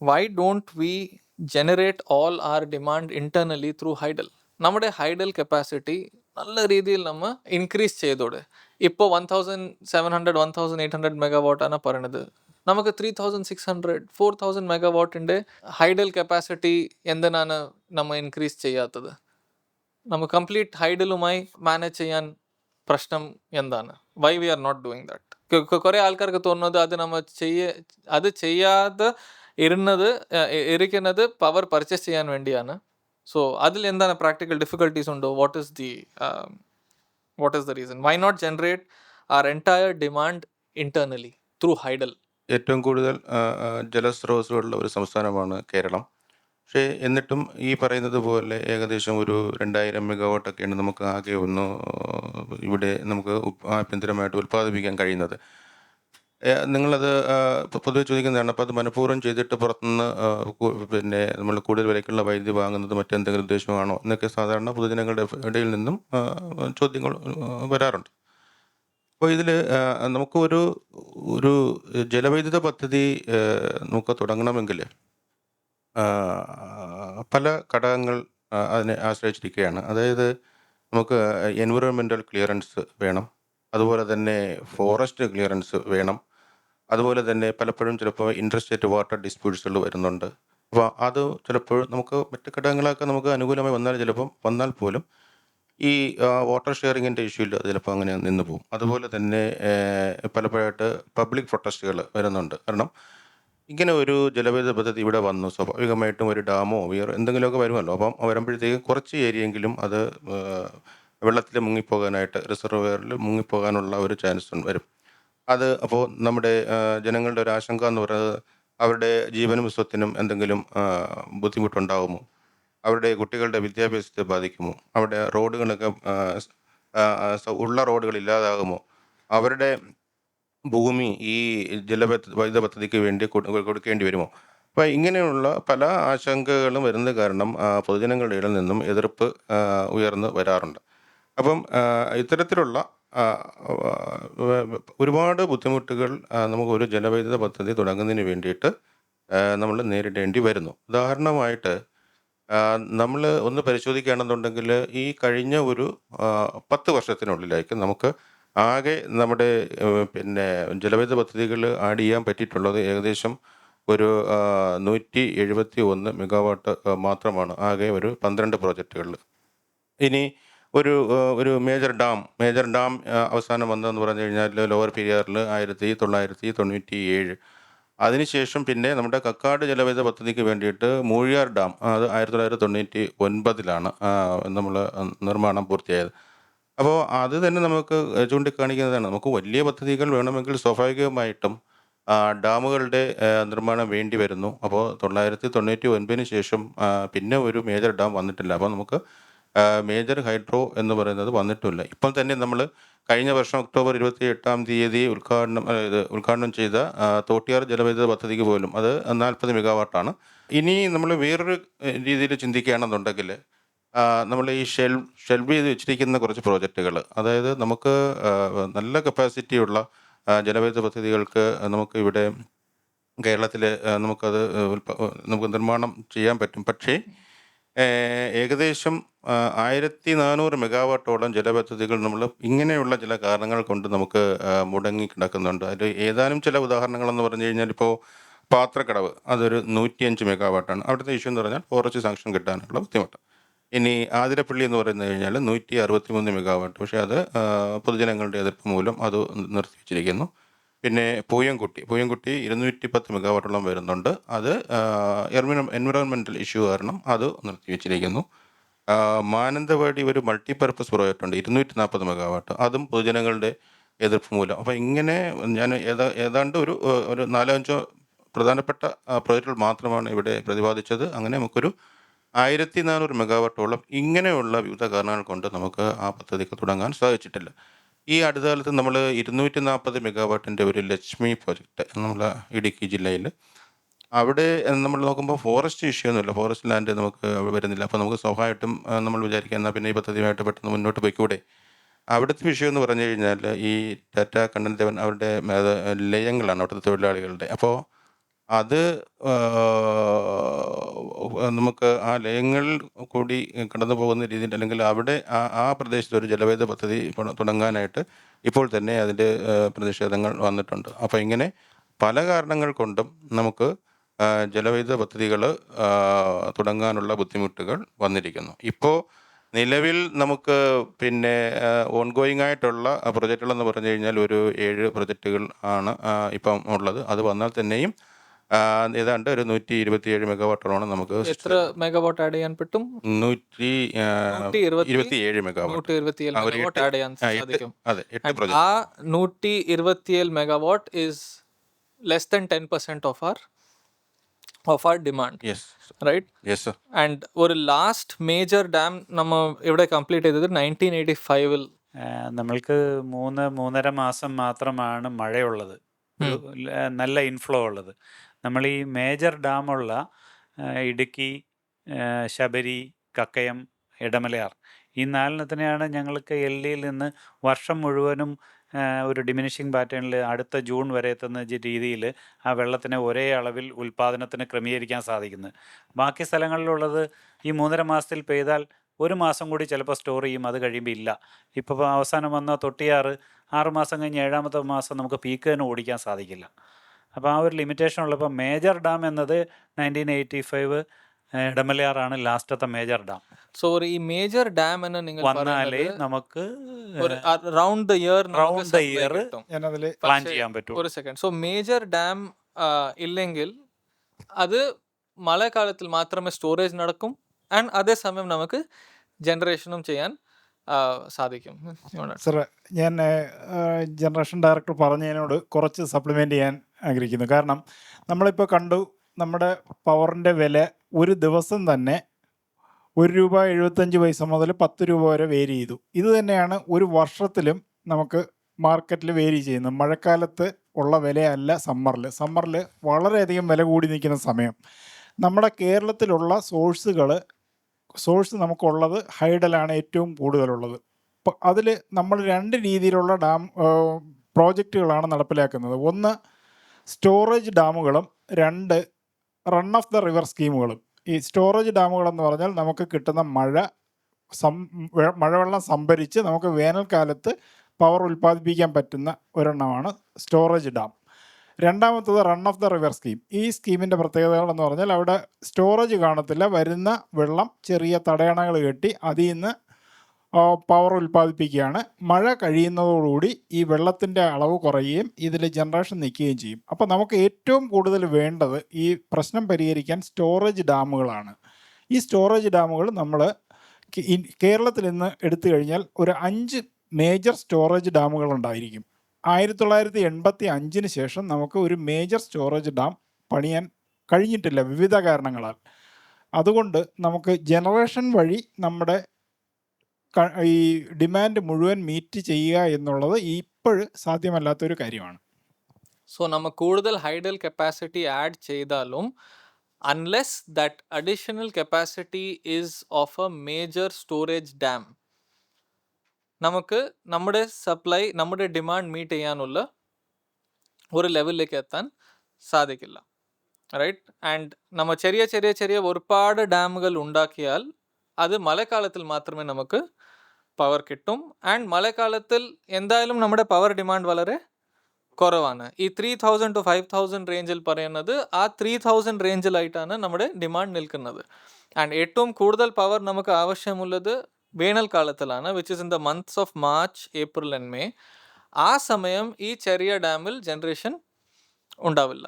Why don't we generate all our demand internally through hydel നമ്മുടെ hydel capacity നല്ല രീതിയിൽ നമ്മൾ ഇൻക്രീസ് ചെയ്തോടെ. ഇപ്പോൾ one thousand seven hundred one thousand eight hundred മെഗാവാട്ടാണ് പറയണത്. നമുക്ക് three thousand six hundred four thousand മെഗാവാട്ടിന്റെ hydel capacity എന്തിനാണ് നമ്മൾ ഇൻക്രീസ് ചെയ്യാത്തത്? നമ്മൾ കംപ്ലീറ്റ് ഹൈഡലുമായി മാനേജ് ചെയ്യാൻ പ്രശ്നം എന്താണ്? Why we are not doing that കുറേ ആൾക്കാർക്ക് തോന്നുന്നത് അത് നമ്മൾ ചെയ്യ അത് ചെയ്യാതെ ഇരുന്നത് ഇരിക്കുന്നത് പവർ പർച്ചേസ് ചെയ്യാൻ വേണ്ടിയാണ്. സോ അതിൽ എന്താണ് പ്രാക്ടിക്കൽ ഡിഫിക്കൽട്ടീസ് ഉണ്ടോ? What is the what is the reason why not generate our entire demand internally through hydel ഏറ്റവും കൂടുതൽ ജലസ്രോതസ്സുകളുള്ള ഒരു സംസ്ഥാനമാണ് കേരളം. പക്ഷേ എന്നിട്ടും ഈ പറയുന്നത് പോലെ ഏകദേശം ഒരു രണ്ടായിരം മെഗാവാട്ടൊക്കെയാണ് നമുക്ക് ആകെ ഒന്ന് ഇവിടെ നമുക്ക് ആഭ്യന്തരമായിട്ട് ഉൽപ്പാദിപ്പിക്കാൻ കഴിയുന്നത്. നിങ്ങളത് പൊതുവെ ചോദിക്കുന്നതാണ്. അപ്പോൾ അത് മനഃപൂർവം ചെയ്തിട്ട് പുറത്തുനിന്ന് പിന്നെ നമ്മൾ കൂടുതൽ വിലയ്ക്കുള്ള വൈദ്യുതി വാങ്ങുന്നത് മറ്റെന്തെങ്കിലും ഉദ്ദേശമാണോ എന്നൊക്കെ സാധാരണ പൊതുജനങ്ങളുടെ ഇടയിൽ നിന്നും ചോദ്യങ്ങൾ വരാറുണ്ട്. അപ്പോൾ ഇതിൽ നമുക്ക് ഒരു ജലവൈദ്യുത പദ്ധതി നമുക്ക് തുടങ്ങണമെങ്കിൽ പല ഘടകങ്ങൾ അതിനെ ആശ്രയിച്ചിരിക്കുകയാണ്. അതായത് നമുക്ക് എൻവിറോൺമെന്റൽ ക്ലിയറൻസ് വേണം. അതുപോലെ തന്നെ ഫോറസ്റ്റ് ക്ലിയറൻസ് വേണം. അതുപോലെ തന്നെ പലപ്പോഴും ചിലപ്പോൾ ഇൻട്രസ്റ്റേറ്റ് വാട്ടർ ഡിസ്പ്യൂട്ട്സുകൾ വരുന്നുണ്ട്. അപ്പോൾ അത് ചിലപ്പോൾ നമുക്ക് മറ്റ് ഘടകങ്ങളൊക്കെ നമുക്ക് അനുകൂലമായി വന്നാൽ ചിലപ്പം വന്നാൽ പോലും ഈ വാട്ടർ ഷെയറിങ്ങിന്റെ ഇല്ല ചിലപ്പോൾ അങ്ങനെ നിന്ന് പോകും. അതുപോലെ തന്നെ പലപ്പോഴായിട്ട് പബ്ലിക് പ്രൊട്ടസ്റ്റുകൾ വരുന്നുണ്ട്. കാരണം ഇങ്ങനെ ഒരു ജലവൈദ്യുത പദ്ധതി ഇവിടെ വന്നു. സ്വാഭാവികമായിട്ടും ഒരു ഡാമോ വേറെ എന്തെങ്കിലുമൊക്കെ വരുമല്ലോ. അപ്പം വരുമ്പോഴത്തേക്കും കുറച്ച് ഏരിയെങ്കിലും അത് വെള്ളത്തിൽ മുങ്ങിപ്പോകാനായിട്ട് റിസർവെയറിൽ മുങ്ങിപ്പോകാനുള്ള ഒരു ചാൻസ് വരും. അത് അപ്പോൾ നമ്മുടെ ജനങ്ങളുടെ ഒരു ആശങ്ക എന്ന് പറയുന്നത് അവരുടെ ജീവനും സ്വത്തിനും എന്തെങ്കിലും ബുദ്ധിമുട്ടുണ്ടാകുമോ അവരുടെ കുട്ടികളുടെ വിദ്യാഭ്യാസത്തെ ബാധിക്കുമോ? അവിടെ റോഡുകളൊക്കെ ഉള്ള റോഡുകൾ ഇല്ലാതാകുമോ? അവരുടെ ഭൂമി ഈ ജല വൈദ്യുത പദ്ധതിക്ക് വേണ്ടി കൊടു- കൊടുക്കേണ്ടി വരുമോ? അപ്പോൾ ഇങ്ങനെയുള്ള പല ആശങ്കകളും വരുന്നത് കാരണം പൊതുജനങ്ങളുടെ ഇടയിൽ നിന്നും എതിർപ്പ് ഉയർന്നു വരാറുണ്ട്. അപ്പം ഇത്തരത്തിലുള്ള ഒരുപാട് ബുദ്ധിമുട്ടുകൾ നമുക്ക് ഒരു ജലവൈദ്യുത പദ്ധതി തുടങ്ങുന്നതിന് വേണ്ടിയിട്ട് നമ്മൾ നേരിടേണ്ടി വരുന്നു. ഉദാഹരണമായിട്ട് നമ്മൾ ഒന്ന് പരിശോധിക്കുകയാണെന്നുണ്ടെങ്കിൽ ഈ കഴിഞ്ഞ ഒരു പത്ത് വർഷത്തിനുള്ളിലേക്ക് നമുക്ക് ആകെ നമ്മുടെ പിന്നെ ജലവൈദ്യുത പദ്ധതികൾ ആഡ് ചെയ്യാൻ പറ്റിയിട്ടുള്ളത് ഏകദേശം ഒരു നൂറ്റി എഴുപത്തി ഒന്ന് മെഗാവാട്ട് മാത്രമാണ്. ആകെ ഒരു പന്ത്രണ്ട് പ്രോജക്റ്റുകളിൽ. ഇനി ഒരു ഒരു മേജർ ഡാം മേജർ ഡാം അവസാനം വന്നതെന്ന് പറഞ്ഞു കഴിഞ്ഞാൽ ലോവർ പെരിയാറിൽ ആയിരത്തി തൊള്ളായിരത്തി തൊണ്ണൂറ്റി ഏഴ് അതിനുശേഷം പിന്നെ നമ്മുടെ കക്കാട് ജലവൈദ്യുത പദ്ധതിക്ക് വേണ്ടിയിട്ട് മൂഴിയാർ ഡാം അത് ആയിരത്തി തൊള്ളായിരത്തി തൊണ്ണൂറ്റി ഒൻപതിലാണ് നമ്മൾ നിർമ്മാണം പൂർത്തിയായത്. അപ്പോൾ അത് തന്നെ നമുക്ക് ചൂണ്ടിക്കാണിക്കുന്നതാണ്. നമുക്ക് വലിയ പദ്ധതികൾ വേണമെങ്കിൽ സ്വാഭാവികമായിട്ടും ഡാമുകളുടെ നിർമ്മാണം വേണ്ടി വരുന്നു. അപ്പോൾ തൊള്ളായിരത്തി തൊണ്ണൂറ്റി ഒൻപതിന് ശേഷം പിന്നെ ഒരു മേജർ ഡാം വന്നിട്ടില്ല. അപ്പോൾ നമുക്ക് മേജർ ഹൈഡ്രോ എന്ന് പറയുന്നത് വന്നിട്ടില്ല. ഇപ്പം തന്നെ നമ്മൾ കഴിഞ്ഞ വർഷം ഒക്ടോബർ ഇരുപത്തി എട്ടാം തീയതി ഉദ്ഘാടനം ഉദ്ഘാടനം ചെയ്ത തോട്ടിയാർ ജലവൈദ്യുത പദ്ധതിക്ക് പോലും അത് നാൽപ്പത് മെഗാവാട്ടാണ് ഇനി നമ്മൾ വേറൊരു രീതിയിൽ ചിന്തിക്കുകയാണെന്നുണ്ടെങ്കിൽ നമ്മൾ ഈ ഷെൽ ഷെൽവ് ചെയ്ത് വെച്ചിരിക്കുന്ന കുറച്ച് പ്രോജക്റ്റുകൾ അതായത് നമുക്ക് നല്ല കപ്പാസിറ്റിയുള്ള ജലവൈദ്യുത പദ്ധതികൾക്ക് നമുക്ക് ഇവിടെ കേരളത്തിൽ നമുക്കത് നമുക്ക് നിർമ്മാണം ചെയ്യാൻ പറ്റും. പക്ഷേ ഏകദേശം ആയിരത്തി നാനൂറ് മെഗാവാട്ടോളം ജലപദ്ധതികൾ നമ്മൾ ഇങ്ങനെയുള്ള ചില കാരണങ്ങൾ കൊണ്ട് നമുക്ക് മുടങ്ങി കിടക്കുന്നുണ്ട്. അതിൽ ഏതാനും ചില ഉദാഹരണങ്ങളെന്ന് പറഞ്ഞു കഴിഞ്ഞാൽ ഇപ്പോൾ പാത്രക്കടവ് അതൊരു നൂറ്റിയഞ്ച് മെഗാവാട്ടാണ്. അവിടുത്തെ ഇഷ്യൂ എന്ന് പറഞ്ഞാൽ ഫോറസ്റ്റ് സാങ്ഷൻ കിട്ടാനുള്ള ബുദ്ധിമുട്ട്. ഇനി ആതിരപ്പള്ളി എന്ന് പറയുന്നത് കഴിഞ്ഞാൽ നൂറ്റി അറുപത്തി മൂന്ന് മെഗാവാട്ട്. പക്ഷേ അത് പൊതുജനങ്ങളുടെ എതിർപ്പ് മൂലം അത് നിർത്തിവെച്ചിരിക്കുന്നു. പിന്നെ പൂയംകുട്ടി പൂയംകുട്ടി ഇരുന്നൂറ്റി പത്ത് മെഗാവാട്ടോളം വരുന്നുണ്ട്. അത് എൻവിറോൺമെന്റൽ ഇഷ്യൂ കാരണം അത് നിർത്തിവെച്ചിരിക്കുന്നു ആ, മാനന്തവാടി ഒരു മൾട്ടിപർപ്പസ് പ്രോജക്റ്റ് ഉണ്ട് ഇരുന്നൂറ്റി നാൽപ്പത് മെഗാവാട്ട് അതും പൊതുജനങ്ങളുടെ എതിർപ്പ് മൂലം. അപ്പോൾ ഇങ്ങനെ ഞാൻ ഏതാ ഏതാണ്ട് ഒരു ഒരു നാലോ അഞ്ചോ പ്രധാനപ്പെട്ട പ്രോജക്റ്റുകൾ മാത്രമാണ് ഇവിടെ പ്രതിപാദിച്ചത്. അങ്ങനെ നമുക്കൊരു ആയിരത്തി നാനൂറ് മെഗാവാട്ടോളം ഇങ്ങനെയുള്ള വിവിധ കാരണങ്ങൾ കൊണ്ട് നമുക്ക് ആ പദ്ധതിക്ക് തുടങ്ങാൻ സാധിച്ചിട്ടില്ല. ഈ അടുത്ത കാലത്ത് നമ്മൾ ഇരുന്നൂറ്റി നാൽപ്പത് മെഗാവാട്ടിന്റെ ഒരു ലക്ഷ്മി പ്രോജക്റ്റ് നമ്മൾ ഇടുക്കി ജില്ലയിൽ അവിടെ നമ്മൾ നോക്കുമ്പോൾ ഫോറസ്റ്റ് ഇഷ്യൂ ഒന്നുമില്ല. ഫോറസ്റ്റ് ലാൻഡ് നമുക്ക് വരുന്നില്ല. അപ്പോൾ നമുക്ക് സ്വാഭാവികമായിട്ടും നമ്മൾ വിചാരിക്കുക എന്നാൽ പിന്നെ ഈ പദ്ധതിയുമായിട്ട് പെട്ടെന്ന് മുന്നോട്ട് പോയിക്കൂടെ. അവിടുത്തെ വിഷയം എന്ന് പറഞ്ഞു കഴിഞ്ഞാൽ ഈ ടാറ്റ കണ്ണൻ ദേവൻ അവരുടെ ലയങ്ങളാണ് അവിടുത്തെ തൊഴിലാളികളുടെ. അപ്പോൾ അത് നമുക്ക് ആ ലയങ്ങൾ കൂടി കടന്നു പോകുന്ന രീതിയിൽ അല്ലെങ്കിൽ അവിടെ ആ ആ പ്രദേശത്ത് ഒരു ജലവൈദ്യുത പദ്ധതി തുടങ്ങാനായിട്ട് ഇപ്പോൾ തന്നെ അതിന്റെ പ്രതിഷേധങ്ങൾ വന്നിട്ടുണ്ട്. അപ്പോൾ ഇങ്ങനെ പല കാരണങ്ങൾ കൊണ്ടും നമുക്ക് ജലവൈദ്യുത പദ്ധതികൾ തുടങ്ങാനുള്ള ബുദ്ധിമുട്ടുകൾ വന്നിരിക്കുന്നു. ഇപ്പോൾ നിലവിൽ നമുക്ക് പിന്നെ ഓൺഗോയിങ് ആയിട്ടുള്ള പ്രൊജക്റ്റുകളെന്ന് പറഞ്ഞു കഴിഞ്ഞാൽ ഒരു ഏഴ് പ്രൊജക്റ്റുകൾ ആണ് ഇപ്പം ഉള്ളത്. അത് വന്നാൽ തന്നെയും ഏതാണ്ട് ഒരു നൂറ്റി ഇരുപത്തിയേഴ് മെഗാവാട്ടോളാണ് നമുക്ക് എത്ര മെഗാവാട്ട് ആഡ് ചെയ്യാൻ പറ്റും? നൂറ്റി ഇരുപത്തിയേഴ് മെഗാവാട്ട് മെഗാവാട്ട് ആഡ് ചെയ്യാൻ സാധിക്കും. ആ നൂറ്റി ഇരുപത്തിയേഴ് megawatt is less than ten percent of our of our demand yes right yes and ഒരു ലാസ്റ്റ് മേജർ ഡാം നമ്മ ഇവിടെ കംപ്ലീറ്റ് ചെയ്തത് നയന്റീൻ എയ്റ്റി ഫൈവിൽ നമ്മൾക്ക് മൂന്ന് മൂന്നര മാസം മാത്രമാണ് മഴയുള്ളത്. നല്ല ഇൻഫ്ലോ ഉള്ളത്. നമ്മൾ ഈ മേജർ ഡാമുള്ള ഇടുക്കി ശബരി കക്കയം ഇടമലയാർ ഈ നാലെണ്ണത്തിനെയാണ് ഞങ്ങൾക്ക് എൽ ഡിയിൽ നിന്ന് വർഷം മുഴുവനും ഒരു ഡിമിനിഷിങ് പാറ്റേണിൽ അടുത്ത ജൂൺ വരെ എത്തുന്ന രീതിയിൽ ആ വെള്ളത്തിനെ ഒരേ അളവിൽ ഉൽപ്പാദനത്തിന് ക്രമീകരിക്കാൻ സാധിക്കുന്നത് ബാക്കി സ്ഥലങ്ങളിലുള്ളത് ഈ മൂന്നര മാസത്തിൽ പെയ്താൽ ഒരു മാസം കൂടി ചിലപ്പോൾ സ്റ്റോർ ചെയ്യും അത് കഴിയുമ്പോൾ ഇല്ല. ഇപ്പോൾ അവസാനം വന്ന തൊട്ടിയാറ് ആറ് മാസം കഴിഞ്ഞ് ഏഴാമത്തെ മാസം നമുക്ക് പീക്ക് തന്നെ ഓടിക്കാൻ സാധിക്കില്ല. അപ്പോൾ ആ ഒരു ലിമിറ്റേഷൻ ഉള്ളപ്പോൾ മേജർ ഡാം എന്നത് നയന്റീൻ എയ്റ്റി ഫൈവ് ഇടമലയാറാണ് ലാസ്റ്റത്തെ മേജർ ഡാം സോ ഒരു ഈ മേജർ ഡാം എന്ന് നിങ്ങൾ വന്നാലേ നമുക്ക് ഒരു round the year round year plan ചെയ്യാൻ പറ്റും. ഒരു സെക്കൻഡ് സോ മേജർ ഡാം ഇല്ലെങ്കിൽ അത് മഴക്കാലത്തിൽ മാത്രമേ സ്റ്റോറേജ് നടക്കും ആൻഡ് അതേസമയം നമുക്ക് ജനറേഷനും ചെയ്യാൻ സാധിക്കും. സർ ഞാൻ ജനറേഷൻ ഡയറക്ടർ പറഞ്ഞതിനോട് കുറച്ച് സപ്ലിമെന്റ് ചെയ്യാൻ ആഗ്രഹിക്കുന്നു. കാരണം നമ്മളിപ്പോൾ കണ്ടു നമ്മുടെ പവറിന്റെ വില ഒരു ദിവസം തന്നെ ഒരു രൂപ എഴുപത്തഞ്ച് പൈസ മുതൽ പത്ത് രൂപ വരെ വേരി ചെയ്തു. ഇത് തന്നെയാണ് ഒരു വർഷത്തിലും നമുക്ക് മാർക്കറ്റിൽ വേരി ചെയ്യുന്നത്. മഴക്കാലത്ത് ഉള്ള വിലയല്ല സമ്മറിൽ സമ്മറിൽ വളരെയധികം വില കൂടി നിൽക്കുന്ന സമയം. നമ്മുടെ കേരളത്തിലുള്ള സോഴ്സുകൾ സോഴ്സ് നമുക്കുള്ളത് ഹൈഡലാണ് ഏറ്റവും കൂടുതലുള്ളത്. അതിൽ നമ്മൾ രണ്ട് രീതിയിലുള്ള ഡാം പ്രോജക്റ്റുകളാണ് നടപ്പിലാക്കുന്നത്. ഒന്ന് സ്റ്റോറേജ് ഡാമുകളും രണ്ട് റൺ ഓഫ് ദ റിവർ സ്കീമുകളും. ഈ സ്റ്റോറേജ് ഡാമുകളെന്ന് പറഞ്ഞാൽ നമുക്ക് കിട്ടുന്ന മഴ സം മഴവെള്ളം സംഭരിച്ച് നമുക്ക് വേനൽക്കാലത്ത് പവർ ഉൽപ്പാദിപ്പിക്കാൻ പറ്റുന്ന ഒരെണ്ണമാണ് സ്റ്റോറേജ് ഡാം. രണ്ടാമത്തത് run of the river scheme. ഈ സ്കീമിന്റെ പ്രത്യേകതകൾ എന്ന് പറഞ്ഞാൽ അവിടെ സ്റ്റോറേജ് കാണത്തില്ല. വരുന്ന വെള്ളം ചെറിയ തടയണകൾ കെട്ടി അതിൽ നിന്ന് പവർ ഉൽപ്പാദിപ്പിക്കുകയാണ്. മഴ കഴിയുന്നതോടുകൂടി ഈ വെള്ളത്തിന്റെ അളവ് കുറയുകയും ഇതിൽ ജനറേഷൻ നിൽക്കുകയും ചെയ്യും. അപ്പോൾ നമുക്ക് ഏറ്റവും കൂടുതൽ വേണ്ടത് ഈ പ്രശ്നം പരിഹരിക്കാൻ സ്റ്റോറേജ് ഡാമുകളാണ്. ഈ സ്റ്റോറേജ് ഡാമുകൾ നമ്മൾ കേരളത്തിൽ നിന്ന് എടുത്തു കഴിഞ്ഞാൽ ഒരു അഞ്ച് മേജർ സ്റ്റോറേജ് ഡാമുകൾ ഉണ്ടായിരിക്കും. ആയിരത്തി തൊള്ളായിരത്തി എൺപത്തി അഞ്ചിന് ശേഷം നമുക്ക് ഒരു മേജർ സ്റ്റോറേജ് ഡാം പണിയാൻ കഴിഞ്ഞിട്ടില്ല വിവിധ കാരണങ്ങളാൽ. അതുകൊണ്ട് നമുക്ക് ജനറേഷൻ വഴി നമ്മുടെ ഈ ഡിമാൻഡ് മുഴുവൻ മീറ്റ് ചെയ്യുക എന്നുള്ളത് ഇപ്പോഴ് സാധ്യമല്ലാത്തൊരു കാര്യമാണ്. സോ നമ്മൾ കൂടുതൽ ഹൈഡൽ കപ്പാസിറ്റി ആഡ് ചെയ്താലും unless that additional capacity is of a major storage dam നമുക്ക് നമ്മുടെ സപ്ലൈ നമ്മുടെ ഡിമാൻഡ് മീറ്റ് ചെയ്യാനുള്ള ഒരു ലെവലിലേക്ക് എത്താൻ സാധിക്കില്ല. റൈറ്റ് ആൻഡ് നമ്മൾ ചെറിയ ചെറിയ ചെറിയ ഒരുപാട് ഡാമുകൾ ഉണ്ടാക്കിയാൽ അത് മഴക്കാലത്തിൽ മാത്രമേ നമുക്ക് പവർ കിട്ടും. ആൻഡ് മഴക്കാലത്തിൽ എന്തായാലും നമ്മുടെ പവർ ഡിമാൻഡ് വളരെ കുറവാണ്. ഈ three thousand to five thousand റേഞ്ചിൽ പറയുന്നത് ആ ത്രീ തൗസൻഡ് റേഞ്ചിലായിട്ടാണ് നമ്മുടെ ഡിമാൻഡ് നിൽക്കുന്നത്. ആൻഡ് ഏറ്റവും കൂടുതൽ പവർ നമുക്ക് ആവശ്യമുള്ളത് വേനൽക്കാലത്തിലാണ് which is in the months of March April and May ആ സമയം ഈ ചെറിയ ഡാമിൽ ജനറേഷൻ ഉണ്ടാവില്ല.